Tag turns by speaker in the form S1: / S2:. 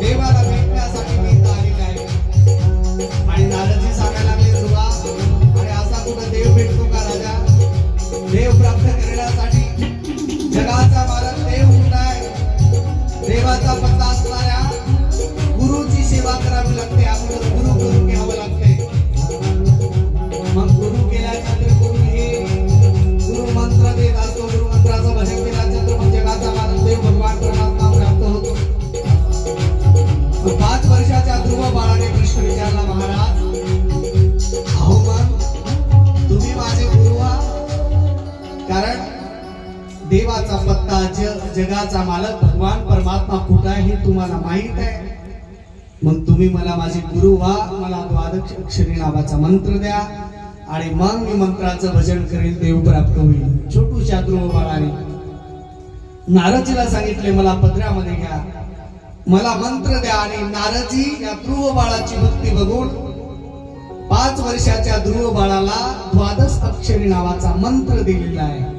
S1: देवाला भेटण्यासाठी मी इथं आलेले आणि दादाजी तुला देव भेटतो का देव प्राप्त करण्यासाठी जगाचा मालक देव कुठं आहे? देवाचा पत्ता असला प्रश्न विचारला महाराज अहो मग तुम्ही माझे गुरु कारण देवाचा पत्ता जग जगाचा मालक भगवान परमात्मा कुठं आहे हे तुम्हाला माहीत आहे. मग तुम्ही मला माझे गुरु व्हा. मला द्वादश अक्षरी नावाचा मंत्र द्या. आणि मग मी मंत्राचं भजन करेल देव प्राप्त होईल. छोटू ध्रुव बाळाने नारदजीला सांगितले मला पदरामध्ये घ्या. मला मंत्र द्या आणि नारदजी या ध्रुव बाळाची भक्ती बघून पाच वर्षाच्या ध्रुव बाळाला द्वादश अक्षरी नावाचा मंत्र दिलेला आहे.